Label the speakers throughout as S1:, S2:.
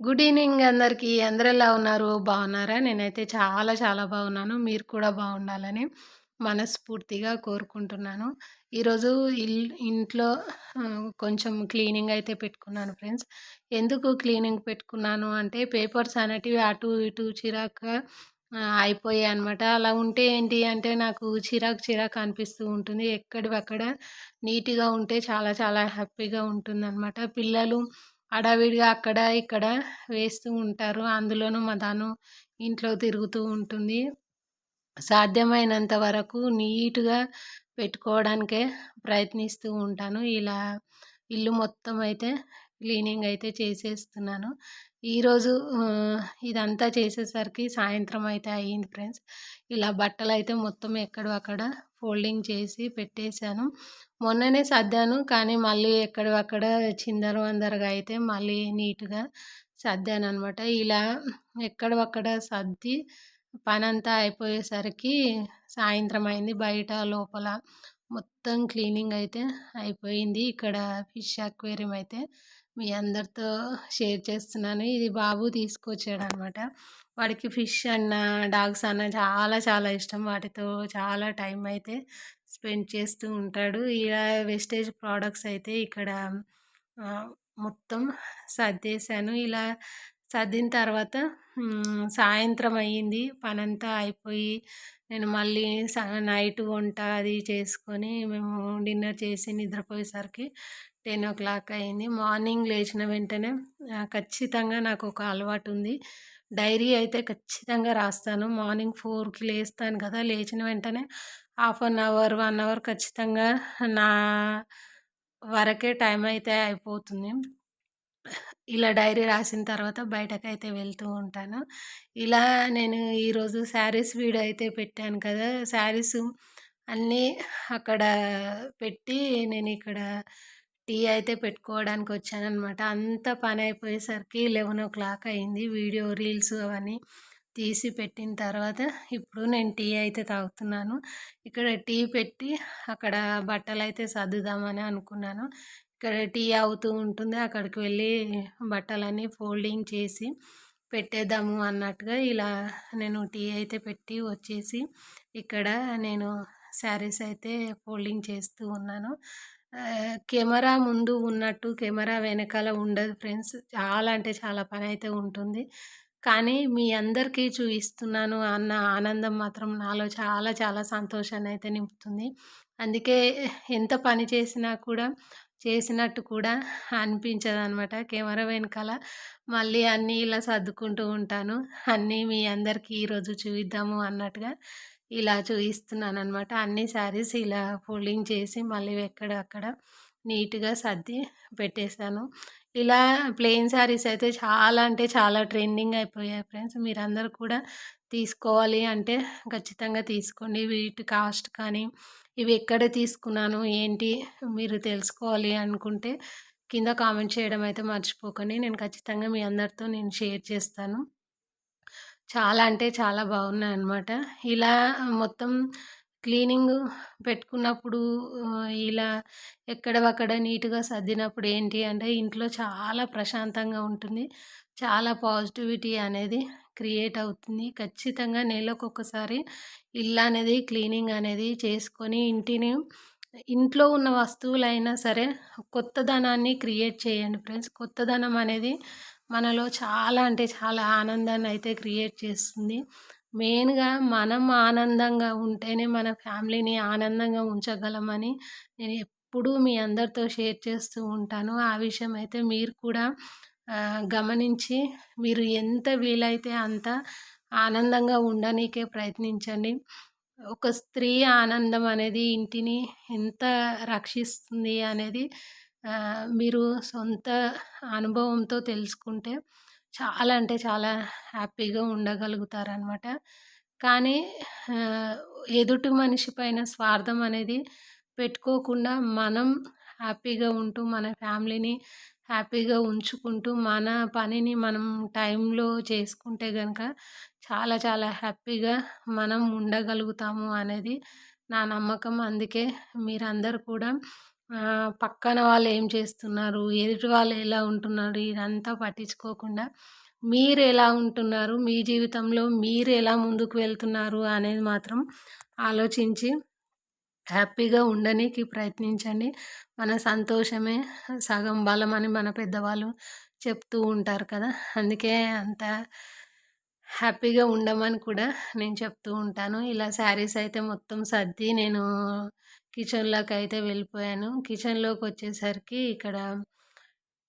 S1: Good evening అందరికీ. అందరూ ఎలా ఉన్నారు? బాగున్నారా? నేనైతే చాలా చాలా బాగున్నాను. మీరు కూడా బాగుండాలని మనస్ఫూర్తిగా కోరుకుంటున్నాను. ఈరోజు ఇల్ ఇంట్లో కొంచెం క్లీనింగ్ అయితే పెట్టుకున్నాను ఫ్రెండ్స్. ఎందుకు క్లీనింగ్ పెట్టుకున్నాను అంటే పేపర్స్ అనేటివి అటు ఇటు చిరాకుగా అయిపోయాయి అనమాట అలా ఉంటే ఏంటి అంటే నాకు చిరాకు చిరాకు అనిపిస్తూ ఉంటుంది. ఎక్కడివక్కడ నీట్గా ఉంటే చాలా చాలా హ్యాపీగా ఉంటుంది అనమాట పిల్లలు హడావిడిగా అక్కడ ఇక్కడ వేస్తూ ఉంటారు. అందులోనూ మా దాను ఇంట్లో తిరుగుతూ ఉంటుంది. సాధ్యమైనంత వరకు నీట్గా పెట్టుకోవడానికే ప్రయత్నిస్తూ ఉంటాను. ఇలా ఇల్లు మొత్తం అయితే క్లీనింగ్ అయితే చేసేస్తున్నాను. ఈరోజు ఇదంతా చేసేసరికి సాయంత్రం అయితే అయ్యింది ఫ్రెండ్స్. ఇలా బట్టలు అయితే మొత్తం ఎక్కడో అక్కడ ఫోల్డింగ్ చేసి పెట్టేశాను. మొన్ననే సర్దాను కానీ మళ్ళీ ఎక్కడక్కడ చిందరు చిందర వందరగా అయితే మళ్ళీ నీట్గా సర్దాను అనమాట ఇలా ఎక్కడక్కడ సర్ది సర్ది పనంతా అయిపోయేసరికి సాయంత్రం అయింది. బయట లోపల మొత్తం క్లీనింగ్ అయితే అయిపోయింది. ఇక్కడ ఫిష్ అక్వేరియం అయితే మీ అందరితో షేర్ చేస్తున్నాను. ఇది బాబు తీసుకొచ్చాడు అనమాట వాడికి ఫిష్ అన్న డాగ్స్ అన్న చాలా చాలా ఇష్టం. వాటితో చాలా టైం అయితే స్పెండ్ చేస్తూ ఉంటాడు. ఇలా వెస్టేజ్ ప్రోడక్ట్స్ అయితే ఇక్కడ మొత్తం సర్దేశాను. ఇలా సర్దిన తర్వాత సాయంత్రం అయ్యింది. పనంతా అయిపోయి నేను మళ్ళీ నైట్ వంట అది చేసుకొని మేము డిన్నర్ చేసి నిద్రపోయేసరికి టెన్ ఓ క్లాక్ అయింది. మార్నింగ్ లేచిన వెంటనే ఖచ్చితంగా నాకు ఒక అలవాటు ఉంది. డైరీ అయితే ఖచ్చితంగా రాస్తాను. మార్నింగ్ ఫోర్కి లేస్తాను కదా లేచిన వెంటనే half an hour one hour ఖచ్చితంగా నా వరకే టైం అయితే అయిపోతుంది. ఇలా డైరీ రాసిన తర్వాత బయటకైతే వెళ్తూ ఉంటాను. ఇలా నేను ఈరోజు శారీస్ వీడియో అయితే పెట్టాను కదా శారీస్ అన్నీ అక్కడ పెట్టి నేను ఇక్కడ టీ అయితే పెట్టుకోవడానికి వచ్చానమాట అంత పని అయిపోయేసరికి లెవెన్ ఓ క్లాక్ అయింది. వీడియో రీల్స్ అవన్నీ తీసి పెట్టిన తర్వాత ఇప్పుడు నేను టీ అయితే తాగుతున్నాను. ఇక్కడ టీ పెట్టి అక్కడ బట్టలు అయితే సర్దుదామని అనుకున్నాను. ఇక్కడ టీ అవుతూ ఉంటుంది. అక్కడికి వెళ్ళి బట్టలన్నీ ఫోల్డింగ్ చేసి పెట్టేద్దాము అన్నట్టుగా ఇలా నేను టీ అయితే పెట్టి వచ్చేసి ఇక్కడ నేను శారీస్ అయితే ఫోల్డింగ్ చేస్తూ ఉన్నాను. కెమెరా ముందు ఉన్నట్టు కెమెరా వెనకాల ఉండదు ఫ్రెండ్స్. చాలా అంటే చాలా పని అయితే ఉంటుంది. కానీ మీ అందరికీ చూపిస్తున్నాను అన్న ఆనందం మాత్రం నాలో చాలా చాలా సంతోషాన్ని అయితే నింపుతుంది. అందుకే ఎంత పని చేసినా కూడా చేసినట్టు కూడా అనిపించదు అనమాట కెమెరా వెనకాల మళ్ళీ అన్నీ ఇలా సర్దుకుంటూ ఉంటాను. అన్నీ మీ అందరికీ ఈరోజు చూపిద్దాము అన్నట్టుగా ఇలా చూపిస్తున్నాను అనమాట అన్ని శారీస్ ఇలా ఫోల్డింగ్ చేసి మళ్ళీ ఎక్కడక్కడ నీట్గా సర్ది పెట్టేశాను. ఇలా ప్లెయిన్ శారీస్ అయితే చాలా అంటే చాలా ట్రెండింగ్ అయిపోయాయి ఫ్రెండ్స్. మీరందరూ కూడా తీసుకోవాలి అంటే ఖచ్చితంగా తీసుకోండి. వీటి కాస్ట్ కానీ ఇవి ఎక్కడ తీసుకున్నాను ఏంటి మీరు తెలుసుకోవాలి అనుకుంటే కింద కామెంట్ చేయడం అయితే మర్చిపోకండి. నేను ఖచ్చితంగా మీ అందరితో నేను షేర్ చేస్తాను. చాలా అంటే చాలా బాగున్నాయి అన్నమాట ఇలా మొత్తం క్లీనింగ్ పెట్టుకున్నప్పుడు ఇలా ఎక్కడవక్కడ నీట్గా సర్దినప్పుడు ఏంటి అంటే ఇంట్లో చాలా ప్రశాంతంగా ఉంటుంది. చాలా పాజిటివిటీ అనేది క్రియేట్ అవుతుంది. ఖచ్చితంగా నెలకు ఒకసారి ఇల్లు అనేది క్లీనింగ్ అనేది చేసుకొని ఇంటిని ఇంట్లో ఉన్న వస్తువులైనా సరే కొత్తదనాన్ని క్రియేట్ చేయండి ఫ్రెండ్స్. కొత్తదనం అనేది మనలో చాలా అంటే చాలా ఆనందాన్ని అయితే క్రియేట్ చేస్తుంది. మెయిన్గా మనం ఆనందంగా ఉంటేనే మన ఫ్యామిలీని ఆనందంగా ఉంచగలమని నేను ఎప్పుడూ మీ అందరితో షేర్ చేస్తూ ఉంటాను. ఆ విషయం అయితే మీరు కూడా గమనించి మీరు ఎంత వీలైతే అంత ఆనందంగా ఉండనీకే ప్రయత్నించండి. ఒక స్త్రీ ఆనందం అనేది ఇంటిని ఎంత రక్షిస్తుంది అనేది మీరు సొంత అనుభవంతో తెలుసుకుంటే చాలా అంటే చాలా హ్యాపీగా ఉండగలుగుతారనమాట కానీ ఎదుటి మనిషి పైన స్వార్థం అనేది పెట్టుకోకుండా మనం హ్యాపీగా ఉంటూ మన ఫ్యామిలీని హ్యాపీగా ఉంచుకుంటూ మన పనిని మనం టైంలో చేసుకుంటే కనుక చాలా చాలా హ్యాపీగా మనం ఉండగలుగుతాము అనేది నా నమ్మకం. అందుకే మీరందరూ కూడా పక్కన వాళ్ళు ఏం చేస్తున్నారు, ఎదుటి వాళ్ళు ఎలా ఉంటున్నారు ఇదంతా పట్టించుకోకుండా మీరు ఎలా ఉంటున్నారు, మీ జీవితంలో మీరు ఎలా ముందుకు వెళ్తున్నారు అనేది మాత్రం ఆలోచించి హ్యాపీగా ఉండనీకి ప్రయత్నించండి. మన సంతోషమే సగం బలం అని మన పెద్దవాళ్ళు చెప్తూ ఉంటారు కదా! అందుకే అంత హ్యాపీగా ఉండమని కూడా నేను చెప్తూ ఉంటాను. ఇలా శారీస్ అయితే మొత్తం సర్ది నేను కిచెన్‌లోకి అయితే వెళ్ళిపోయాను. కిచెన్‌లోకి వచ్చేసరికి ఇక్కడ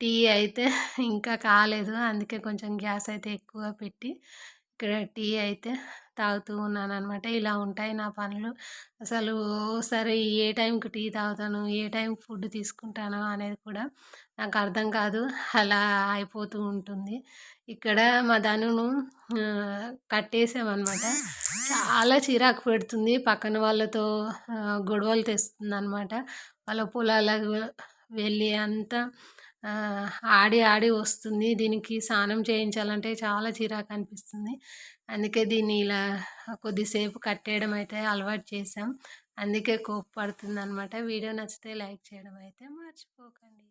S1: టీ అయితే ఇంకా కాలేదు. అందుకే కొంచెం గ్యాస్ అయితే ఎక్కువ పెట్టి ఇక్కడ టీ అయితే తాగుతూ ఉన్నాను అనమాట ఇలా ఉంటాయి నా పనులు. అసలు సరే ఏ టైంకి టీ తాగుతాను, ఏ టైంకి ఫుడ్ తీసుకుంటాను అనేది కూడా నాకు అర్థం కాదు. అలా అయిపోతూ ఉంటుంది. ఇక్కడ మా ధనును కట్టేసామన్నమాట చాలా చిరాకు పెడుతుంది. పక్కన వాళ్ళతో గొడవలు తెస్తుంది అనమాట వాళ్ళ పొలాలకు వెళ్ళి అంతా ఆడి ఆడి వస్తుంది. దీనికి స్నానం చేయించాలంటే చాలా చిరాకు అనిపిస్తుంది. అందుకే దీన్ని ఇలా కొద్దిసేపు కట్టేయడం అయితే అలవాటు చేశాం. అందుకే కోప్పడుతుందనమాట. వీడియో నచ్చితే లైక్ చేయడం అయితే మర్చిపోకండి.